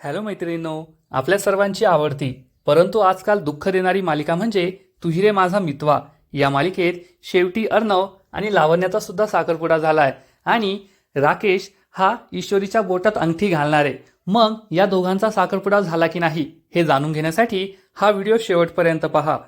Hello मैत्रिणींनो आपल्या सर्वांची आवडती परंतु आजकाल दुःख देणारी मालिका म्हणजे तुही रे माझा मितवा. या मालिकेत शेवटी अर्णव आणि लावण्याचा सुद्धा साखरपुडा झालाय आणि राकेश हा ईश्वरीच्या बोटात अंगठी घालणार आहे. मग या दोघांचा साखरपुडा झाला की नाही हे जाणून घेण्यासाठी हा व्हिडिओ शेवटपर्यंत पहा.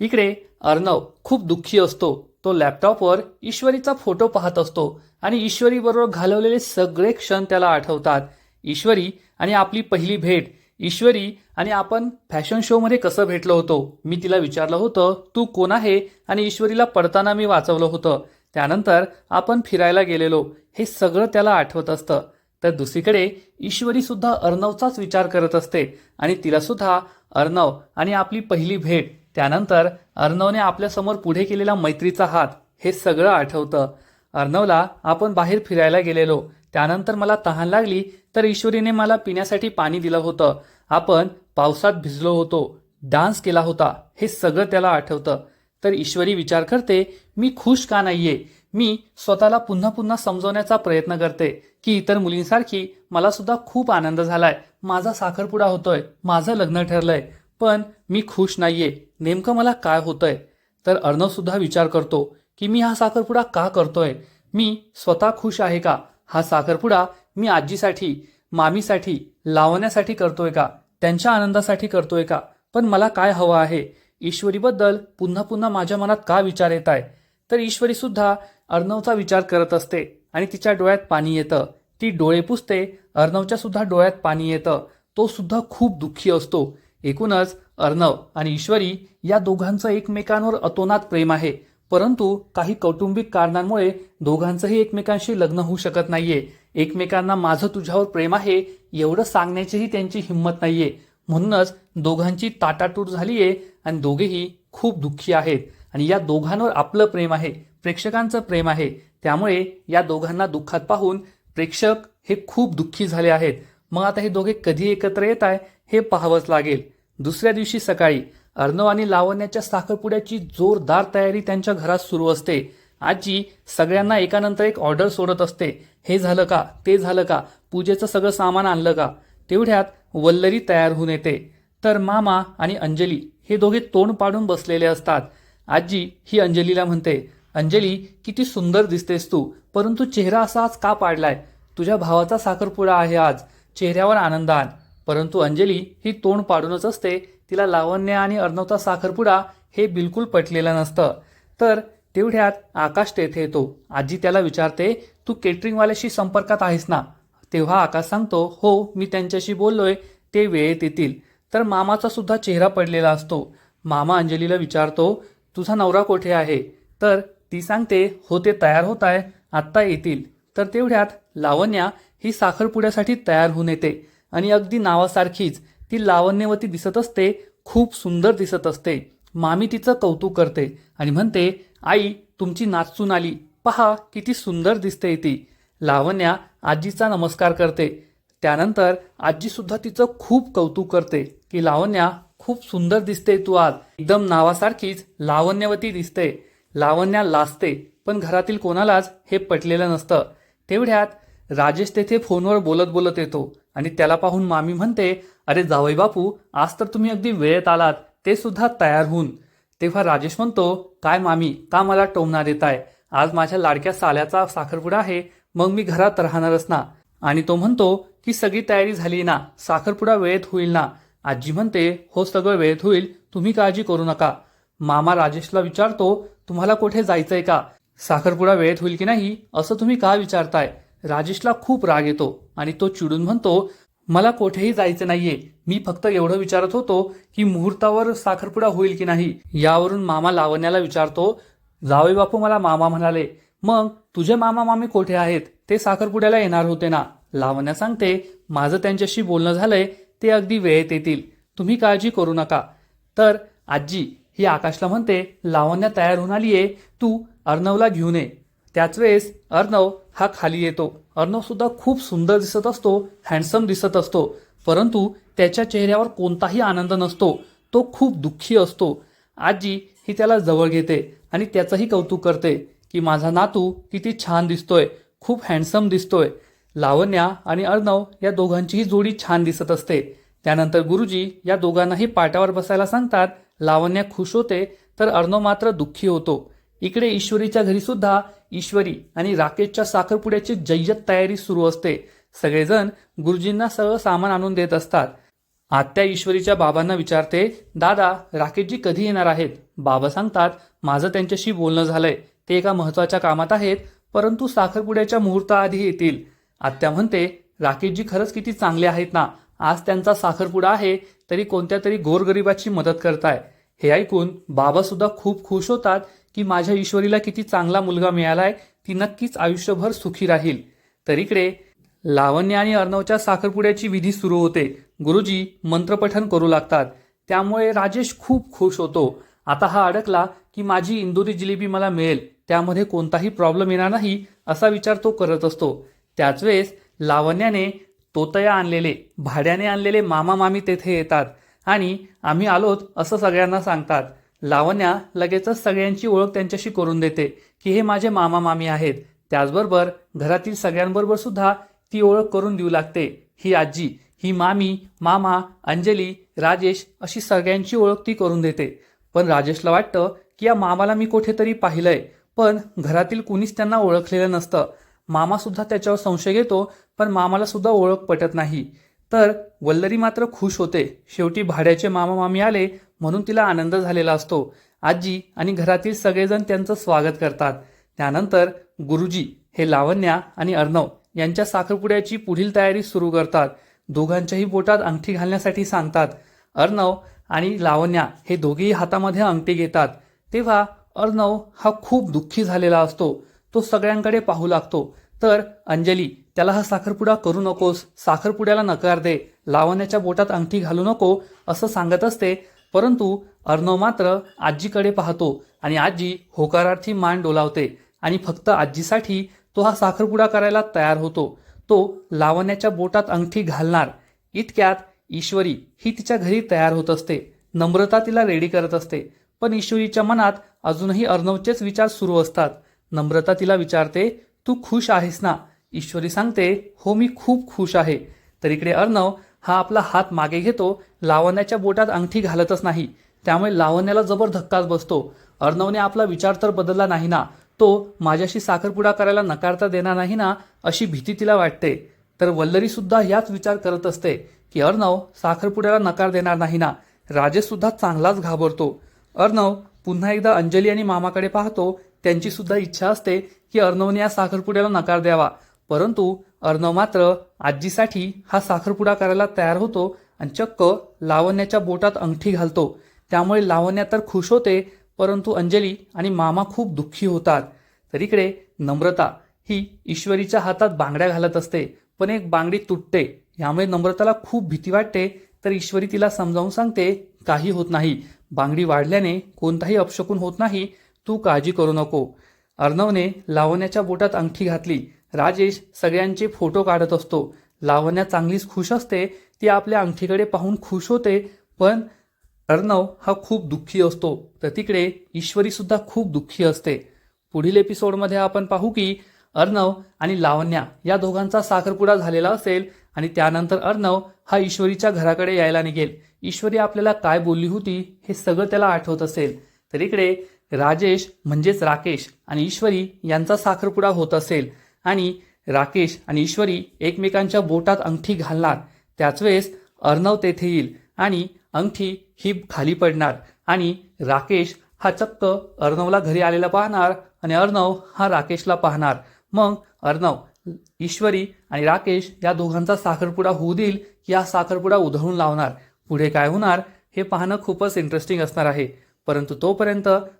इकडे अर्णव खूप दुःखी असतो. तो लॅपटॉपवर ईश्वरीचा फोटो पाहत असतो आणि ईश्वरीबरोबर घालवलेले सगळे क्षण त्याला आठवतात. ईश्वरी आणि आपली पहिली भेट. ईश्वरी आणि आपण फॅशन शोमध्ये कसं भेटलो होतो? मी तिला विचारलं होतं तू कोण आहे? आणि ईश्वरीला पडताना मी वाचवलं होतं. त्यानंतर आपण फिरायला गेलेलो. हे सगळं त्याला आठवत असतं. तर दुसरीकडे ईश्वरीसुद्धा अर्णवचाच विचार करत असते. आणि तिलासुद्धा अर्णव आणि आपली पहिली भेट. त्यानंतर अर्णवने आपल्यासमोर पुढे केलेला मैत्रीचा हात. हे सगळं आठवतं. अर्णवला आपण बाहेर फिरायला गेलेलो. त्यानंतर मला तहान लागली तर ईश्वरीने मला पिण्यासाठी पाणी दिलं होतं. आपण पावसात भिजलो होतो. डान्स केला होता. हे सगळं त्याला आठवतं. तर ईश्वरी विचार करते मी खुश का नाहीये? मी स्वतःला पुन्हा पुन्हा समजवण्याचा प्रयत्न करते. की इतर मुलींसारखी मला सुद्धा खूप आनंद झालाय. माझा साखरपुडा होतोय. माझं लग्न ठरलंय. पण मी खुश नाहीये. नेमकं मला काय होतंय? तर अर्णव सुद्धा विचार करतो की मी हा साखरपुडा का करतोय? मी स्वतः खुश आहे का? हा साखरपुडा मी आजीसाठी मामीसाठी लावण्यासाठी करतोय का? त्यांच्या आनंदासाठी करतोय का? पण मला काय हवं आहे? ईश्वरीबद्दल पुन्हा पुन्हा माझ्या मनात का विचार येत आहे? तर ईश्वरी सुद्धा अर्णवचा विचार करत असते आणि तिच्या डोळ्यात पाणी येतं. ती डोळे पुसते अर्णवच्या सुद्धा डोळ्यात पाणी येतं. तो सुद्धा खूप दुःखी असतो. एकूणच अर्णव आणि ईश्वरी या दोघांचं एकमेकांवर अतोनात प्रेम आहे. परंतु काही कौटुंबिक कारणांमुळे दोघांचंही एकमेकांशी लग्न होऊ शकत नाहीये. एकमेकांना माझं तुझ्यावर प्रेम आहे एवढं सांगण्याचीही त्यांची हिंमत नाहीये. म्हणूनच दोघांची ताटातूट झालीये आणि दोघेही खूप दुःखी आहेत. आणि या दोघांवर आपलं प्रेम आहे प्रेक्षकांचं प्रेम आहे. त्यामुळे या दोघांना दुःखात पाहून प्रेक्षक हे खूप दुःखी झाले आहेत. मग आता हे दोघे कधी एकत्र येत आहे हे पाहावंच लागेल. दुसऱ्या दिवशी सकाळी अर्णव आणि लावण्याच्या साखरपुड्याची जोरदार तयारी त्यांच्या घरात सुरू असते. आजी सगळ्यांना एकानंतर एक ऑर्डर सोडत असते. हे झालं का? ते झालं का? पूजेचं सगळं सामान आणलं का? तेवढ्यात वल्लरी तयार होऊन येते. तर मामा आणि अंजली हे दोघे तोंड पाडून बसलेले असतात. आजी ही अंजलीला म्हणते अंजली किती सुंदर दिसतेस तू परंतु चेहरा असा आज का पाडलाय? तुझ्या भावाचा साखरपुडा आहे आज. चेहऱ्यावर आनंद आण. परंतु अंजली ही तोंड पाडूनच असते. तिला लावण्य आणि अर्णवचा साखरपुडा हे बिलकुल पटलेलं नसतं. तर तेवढ्यात आकाश तेथे येतो. आजी त्याला विचारते तू केटरिंगवाल्याशी संपर्कात आहेस ना? तेव्हा आकाश सांगतो हो मी त्यांच्याशी बोललोय ते वेळेत येतील. तर मामाचा सुद्धा चेहरा पडलेला असतो. मामा अंजलीला विचारतो तुझा नवरा कोठे आहे? तर ती सांगते हो ते तयार होत आहे आत्ता येतील. तर तेवढ्यात लावण्या ही साखरपुड्यासाठी तयार होऊन येते आणि अगदी नावासारखीच ती लावण्यवती दिसत असते खूप सुंदर दिसत असते. मामी तिचं कौतुक करते आणि म्हणते आई तुमची नाचून आली. पहा किती सुंदर दिसते ती. लावण्या आजीचा नमस्कार करते. त्यानंतर आजीसुद्धा तिचं खूप कौतुक करते की लावण्या खूप सुंदर दिसते तू आज. एकदम नावासारखीच लावण्यवती दिसते. लावण्या लाजते पण घरातील कोणालाच हे पटलेलं नसतं. तेवढ्यात राजेश तेथे फोनवर बोलत बोलत येतो आणि त्याला पाहून मामी म्हणते अरे जावई बापू आज तर तुम्ही अगदी वेळेत आलात. ते सुद्धा तयार होऊन. तेव्हा राजेश म्हणतो काय मामी का मला टोमना देताय? आहे आज माझ्या लाडक्या साल्याचा साखरपुडा आहे मग मी घरात राहणारच ना. आणि तो म्हणतो की सगळी तयारी झाली ना साखरपुडा वेळेत होईल ना. आजी म्हणते हो सगळं वेळेत होईल तुम्ही काळजी करू नका. मामा राजेशला विचारतो तुम्हाला कुठे जायचंय का? साखरपुडा वेळेत होईल की नाही असं तुम्ही का विचारताय? राजेशला खूप राग येतो आणि तो चिडून म्हणतो मला कोठेही जायचं नाहीये. मी फक्त एवढं विचारत होतो की मुहूर्तावर साखरपुडा होईल की नाही? यावरून मामा लावण्याला विचारतो जावे बापू मला मामा म्हणाले. मग तुझे मामा मामी कोठे आहेत? ते साखरपुड्याला येणार होते ना. लावण्या सांगते माझं त्यांच्याशी बोलणं झालंय ते अगदी वेळेत येतील. तुम्ही काळजी करू नका. तर आजी ही आकाशला म्हणते लावण्या तयार होऊन आलीये. तू अर्णवला घेऊन ये. त्याच वेळेस अर्णव हा खाली येतो. अर्णवसुद्धा खूप सुंदर दिसत असतो हँडसम दिसत असतो परंतु त्याच्या चेहऱ्यावर कोणताही आनंद नसतो तो खूप दुःखी असतो. आजी ही त्याला जवळ घेते आणि त्याचंही कौतुक करते की माझा नातू किती छान दिसतोय खूप हँडसम दिसतोय. लावण्या आणि अर्णव या दोघांचीही जोडी छान दिसत असते. त्यानंतर गुरुजी या दोघांनाही पाटावर बसायला सांगतात लावण्या खुश होते तर अर्णव मात्र दुःखी होतो. इकडे ईश्वरीच्या घरी सुद्धा ईश्वरी आणि राकेशच्या साखरपुड्याची जय्यत तयारी सुरू असते. सगळेजण गुरुजींना सगळं सामान आणून देत असतात. आत्या ईश्वरीच्या बाबांना विचारते दादा राकेशजी कधी येणार आहेत? बाबा सांगतात माझं त्यांच्याशी बोलणं झालंय. ते एका महत्त्वाच्या कामात आहेत परंतु साखरपुड्याच्या मुहूर्ताआधी येतील. आत्या म्हणते राकेशजी खरंच किती चांगले आहेत ना. आज त्यांचा साखरपुडा आहे तरी कोणत्या तरी गोरगरिबाची मदत करताय. हे ऐकून बाबासुद्धा खूप खुश होतात की माझ्या ईश्वरीला किती चांगला मुलगा मिळालाय ती नक्कीच आयुष्यभर सुखी राहील. तर इकडे लावण्य आणि अर्णवच्या साखरपुड्याची विधी सुरू होते. गुरुजी मंत्रपठन करू लागतात. त्यामुळे राजेश खूप खुश होतो. आता हा अडकला की माझी इंदोरी जिलेबी मला मिळेल. त्यामध्ये कोणताही प्रॉब्लेम येणार नाही असा विचार तो करत असतो. त्याच वेळेस लावण्याने तोतया आणलेले भाड्याने आणलेले मामा मामी तेथे येतात. आणि आम्ही आलोत असं सगळ्यांना सांगतात. लावण्या लगेचच सगळ्यांची ओळख त्यांच्याशी करून देते की हे माझे मामा मामी आहेत. त्याचबरोबर घरातील सगळ्यांबरोबर सुद्धा ती ओळख करून देऊ लागते. ही आजी ही मामी मामा अंजली राजेश अशी सगळ्यांची ओळख ती करून देते. पण राजेशला वाटतं की या मामाला मी कुठेतरी पाहिलंय. पण घरातील कुणीच त्यांना ओळखलेलं नसतं. मामा सुद्धा त्याच्यावर संशय घेतो पण मामाला सुद्धा ओळख पटत नाही. तर वल्लरी मात्र खुश होते. शेवटी भाड्याचे मामा मामी आले म्हणून तिला आनंद झालेला असतो. आजी आणि घरातील सगळेजण त्यांचं स्वागत करतात. त्यानंतर गुरुजी हे लावण्या आणि अर्णव यांच्या साखरपुड्याची पुढील तयारी सुरू करतात. दोघांच्याही बोटात अंगठी घालण्यासाठी सांगतात. अर्णव आणि लावण्या हे दोघेही हातामध्ये अंगठी घेतात. तेव्हा अर्णव हा खूप दुःखी झालेला असतो. तो सगळ्यांकडे पाहू लागतो. तर अंजली त्याला हा साखरपुडा करू नकोस. साखरपुड्याला नकार दे. लावण्याच्या बोटात अंगठी घालू नको असं सांगत असते. परंतु अर्णव मात्र आजीकडे पाहतो आणि आजी होकारार्थी मान डोलावते आणि फक्त आजीसाठी तो हा साखरपुडा करायला तयार होतो. तो लावण्याच्या बोटात अंगठी घालणार. इतक्यात ईश्वरी ही तिच्या घरी तयार होत असते. नम्रता तिला रेडी करत असते. पण ईश्वरीच्या मनात अजूनही अर्णवचेच विचार सुरू असतात. नम्रता तिला विचारते तू खुश आहेस ना? ईश्वरी सांगते हो मी खूप खुश आहे. तर इकडे अर्णव हा आपला हात मागे घेतो लावण्याच्या बोटात अंगठी घालतच नाही. त्यामुळे लावण्याला जबर धक्काच बसतो. अर्णवने आपला विचार तर बदलला नाही ना. तो माझ्याशी साखरपुडा करायला नकारता देणार नाही ना अशी भीती तिला वाटते. तर वल्लरी सुद्धा याच विचार करत असते की अर्णव साखरपुड्याला नकार देणार नाही ना. राजेश सुद्धा चांगलाच घाबरतो. अर्णव पुन्हा एकदा अंजली आणि मामाकडे पाहतो. त्यांची सुद्धा इच्छा असते की अर्णवने या साखरपुड्याला नकार द्यावा. परंतु अर्णव मात्र आजीसाठी हा साखरपुडा करायला तयार होतो आणि चक्क लावण्याच्या बोटात अंगठी घालतो. त्यामुळे लावण्या तर खुश होते परंतु अंजली आणि मामा खूप दुःखी होतात. तर इकडे नम्रता ही ईश्वरीच्या हातात बांगड्या घालत असते पण एक बांगडी तुटते. यामुळे नम्रताला खूप भीती वाटते तर ईश्वरी तिला समजावून सांगते काही होत नाही. बांगडी वाढल्याने कोणताही अपशकून होत नाही. तू काळजी करू नको. अर्णवने लावण्याच्या बोटात अंगठी घातली. राजेश सगळ्यांचे फोटो काढत असतो. लावण्या चांगलीच खुश असते ती आपल्या अंगठीकडे पाहून खुश होते पण अर्णव हा खूप दुःखी असतो. तर तिकडे ईश्वरी सुद्धा खूप दुःखी असते. पुढील एपिसोडमध्ये आपण पाहू की अर्णव आणि लावण्या या दोघांचा साखरपुडा झालेला असेल आणि त्यानंतर अर्णव हा ईश्वरीच्या घराकडे यायला निघेल. ईश्वरी आपल्याला काय बोलली होती हे सगळं त्याला आठवत असेल. तर इकडे राजेश म्हणजेच राकेश आणि ईश्वरी यांचा साखरपुडा होत असेल. आणि राकेश आणि ईश्वरी एकमेकांच्या बोटात अंगठी घालणार. त्याच वेळेस अर्णव तेथे येईल आणि अंगठी ही खाली पडणार आणि राकेश हा चक्क अर्णवला घरी आलेला पाहणार आणि अर्णव हा राकेशला पाहणार. मग अर्णव ईश्वरी आणि राकेश या दोघांचा साखरपुडा होऊ देईल या साखरपुडा उधळून लावणार. पुढे काय होणार हे पाहणं खूपच इंटरेस्टिंग असणार आहे. परंतु तोपर्यंत